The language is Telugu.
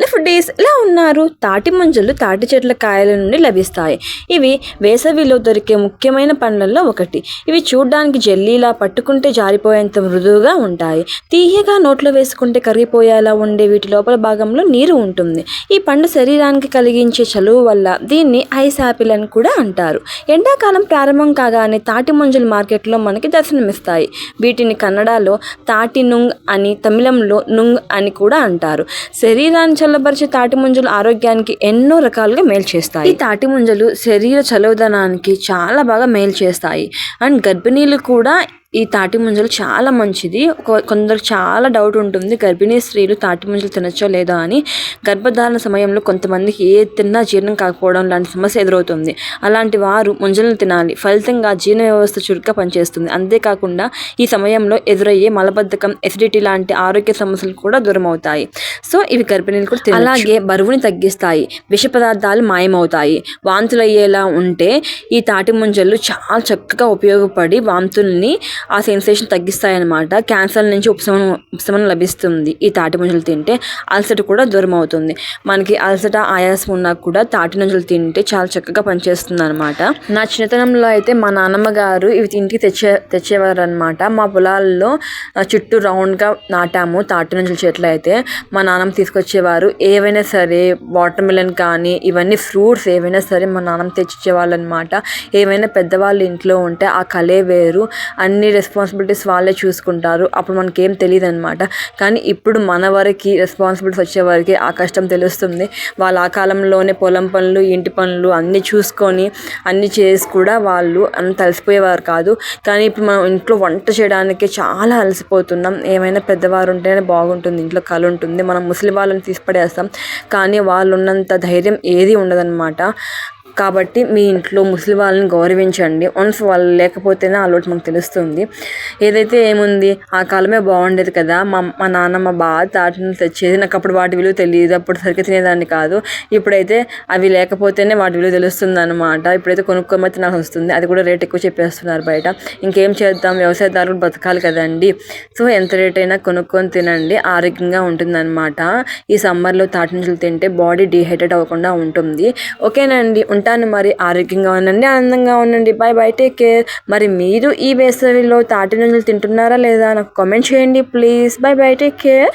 లెఫ్ట్ డేస్ ఇలా ఉన్నారు? తాటి ముంజలు తాటి చెట్ల కాయల నుండి లభిస్తాయి. ఇవి వేసవిలో దొరికే ముఖ్యమైన పండ్లలో ఒకటి. ఇవి చూడ్డానికి జెల్లీలా పట్టుకుంటే జారిపోయేంత మృదువుగా ఉంటాయి. తీయగా నోట్లో వేసుకుంటే కరిగిపోయేలా ఉండే వీటి లోపల భాగంలో నీరు ఉంటుంది. ఈ పండు శరీరానికి కలిగించే చలువ వల్ల దీన్ని ఐస్ యాపిల్ అని కూడా అంటారు. ఎండాకాలం ప్రారంభం కాగానే తాటి ముంజలు మార్కెట్లో మనకి దర్శనమిస్తాయి. వీటిని కన్నడలో తాటి నుంగ్ అని తమిళంలో నుంగ్ అని కూడా అంటారు. శరీరాన్ని చల్లబరిచే తాటి ముంజలు ఆరోగ్యానికి ఎన్నో రకాలుగా మేలు చేస్తాయి. ఈ తాటి ముంజలు శరీర చలవదనానికి చాలా బాగా మేలు చేస్తాయి. అండ్ గర్భిణీలు కూడా ఈ తాటి ముంజలు చాలా మంచిది. కొందరు చాలా డౌట్ ఉంటుంది గర్భిణీ స్త్రీలు తాటి ముంజలు తినచ్చో లేదో అని. గర్భధారణ సమయంలో కొంతమందికి ఏ తిన్నా జీర్ణం కాకపోవడం లాంటి సమస్య ఎదురవుతుంది. అలాంటి వారు ముంజలను తినాలి. ఫలితంగా జీర్ణ వ్యవస్థ చురుగ్గా పనిచేస్తుంది. అంతేకాకుండా ఈ సమయంలో ఎదురయ్యే మలబద్ధకం ఎసిడిటీ లాంటి ఆరోగ్య సమస్యలు కూడా దూరం అవుతాయి సో ఇవి గర్భిణీలు కూడా అలాగే బరువుని తగ్గిస్తాయి. విష పదార్థాలు మాయమవుతాయి. వాంతులు అయ్యేలా ఉంటే ఈ తాటి ముంజలు చాలా చక్కగా ఉపయోగపడి వాంతుల్ని ఆ సెన్సేషన్ తగ్గిస్తాయన్నమాట. క్యాన్సర్ నుంచి ఉపశమనం ఉపశమనం లభిస్తుంది. ఈ తాటి ముంజలు తింటే అలసట కూడా దూరం అవుతుంది మనకి అలసట ఆయాసం ఉన్నా కూడా తాటి ముంజలు తింటే చాలా చక్కగా పనిచేస్తుంది అనమాట నా చిన్నతనంలో అయితే మా నాన్నమ్మ గారు ఇవి ఇంటికి తెచ్చే తెచ్చేవారు అనమాట మా పొలాల్లో చుట్టూ రౌండ్గా నాటాము తాటి నుంచుల చెట్లు అయితే. మా నాన్నమ్మ తీసుకొచ్చేవారు. ఏవైనా సరే వాటర్ మిలన్ కానీ ఇవన్నీ ఫ్రూట్స్ ఏవైనా సరే మా నాన్నమ్మ తెచ్చిచ్చేవాళ్ళు అనమాట ఏవైనా పెద్దవాళ్ళు ఇంట్లో ఉంటే ఆ కలే వేరు. అన్ని రెస్పాన్సిబిలిటీస్ వాళ్ళే చూసుకుంటారు. అప్పుడు మనకేం తెలియదు అనమాట కానీ ఇప్పుడు మన వరకు రెస్పాన్సిబిలిటీస్ వచ్చేవారికి ఆ కష్టం తెలుస్తుంది. వాళ్ళు ఆ కాలంలోనే పొలం పనులు ఇంటి పనులు అన్నీ చూసుకొని అన్నీ చేసి కూడా వాళ్ళు అంత అలసిపోయేవారు కాదు. కానీ ఇప్పుడు మనం ఇంట్లో వంట చేయడానికి చాలా అలసిపోతున్నాం. ఏమైనా పెద్దవారు ఉంటేనే బాగుంటుంది. ఇంట్లో కళ ఉంటుంది. మనం ముసలి వాళ్ళని తీసిపడేస్తాం. కానీ వాళ్ళు ఉన్నంత ధైర్యం ఏది ఉండదన్నమాట. కాబట్టి మీ ఇంట్లో ముసలి వాళ్ళని గౌరవించండి. వన్స్ వాళ్ళు లేకపోతేనే ఆ లోటు మనకు తెలుస్తుంది. ఏదైతే ఏముంది ఆ కాలమే బాగుండేది కదా. మా మా నాన్నమ్మ బాగా తాటిని తెచ్చేది. నాకు అప్పుడు వాటి విలువ తెలియదు. అప్పుడు సరిగ్గా తినేదాన్ని కాదు. ఇప్పుడైతే అవి లేకపోతేనే వాటి విలువ తెలుస్తుంది అనమాట ఇప్పుడైతే కొనుక్కోమైతే నాకు వస్తుంది. అది కూడా రేట్ ఎక్కువ చెప్పేస్తున్నారు బయట. ఇంకేం చేద్దాం? వ్యవసాయదారులు బతకాలి కదండి. సో ఎంత రేట్ అయినా కొనుక్కొని తినండి. ఆరోగ్యంగా ఉంటుందన్నమాట. ఈ సమ్మర్లో తాటి నుంచులు తింటే బాడీ డీహైడ్రేట్ అవ్వకుండా ఉంటుంది. ఓకేనండి. ఉంటాను. మరి ఆరోగ్యంగా ఉండండి ఆనందంగా ఉండండి. Bye bye take care. మరి మీరు ఈ వేసవిలో తాటి నుంచులు తింటున్నారా లేదా? నాకు కామెంట్ చేయండి please. Bye bye take care.